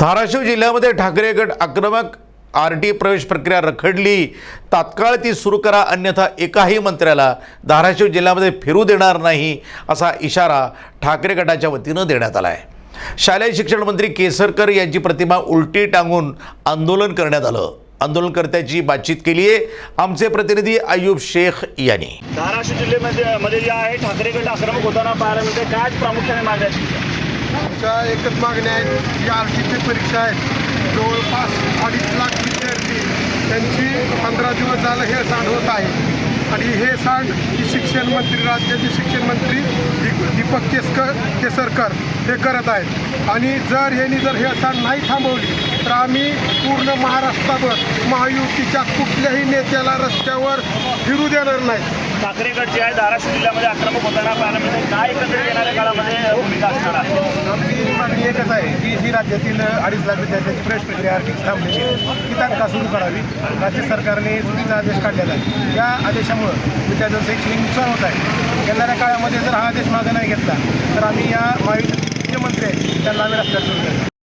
धाराशिव जिल्ह्यामध्ये ठाकरे गट आक्रमक आर टी प्रवेश प्रक्रिया रखडली. तात्काळ ती सुरू करा अन्यथा एकाही मंत्र्याला धाराशिव जिल्ह्यामध्ये फिरू देणार नाही असा इशारा ठाकरे गटाच्या वतीनं देण्यात आला आहे शालेय शिक्षण मंत्री केसरकर यांची प्रतिमा उलटी टांगून आंदोलन करण्यात आलं. आंदोलनकर्त्याची बातचीत केली आहे. आमचे प्रतिनिधी अयुब शेख यांनी. धाराशिव जिल्ह्यामध्ये मध्ये जे आहे ठाकरे गट आक्रमक होताना पाहायला मिळते काय प्रामुख्याने मागण्या आमच्या एकच मागण्या आहेत जी आर टीची परीक्षा आहे जवळपास अडीच लाख विद्यार्थी त्यांची पंधरा दिवस झालं हे सांड होत आहे. आणि हे सांड ही शिक्षण मंत्री राज्याचे शिक्षण मंत्री दीपक केसकर केसरकर हे करत आहेत. आणि जर यांनी जर हे सांड नाही थांबवली तर आम्ही पूर्ण महाराष्ट्रावर महायुतीच्या कुठल्याही नेत्याला रस्त्यावर फिरू देणार नाही. ठाकरेगड जे आहे धाराशिव जिल्ह्यामध्ये आक्रमक होताना पाहायला मिळते. काय एकंदरीत येणाऱ्या काळामध्ये भूमिका असणार आहे. गरज आहे की जी राज्यातील अडीच लाख विद्यार्थ्यांची प्रवेश प्रक्रिया आर्थिक थांबलेली आहे ती तात्काळ सुरू करावी. राज्य सरकारने चुकीचा आदेश काढलेला आहे. या आदेशामुळं विद्यार्थ्यांचं शैक्षणिक नुकसान होत आहे. येणाऱ्या काळामध्ये जर हा आदेश मागे नाही घेतला तर आम्ही या महायुतीचे मुख्यमंत्री मंत्री आहेत त्यांना आम्ही रस्त्यात घेऊन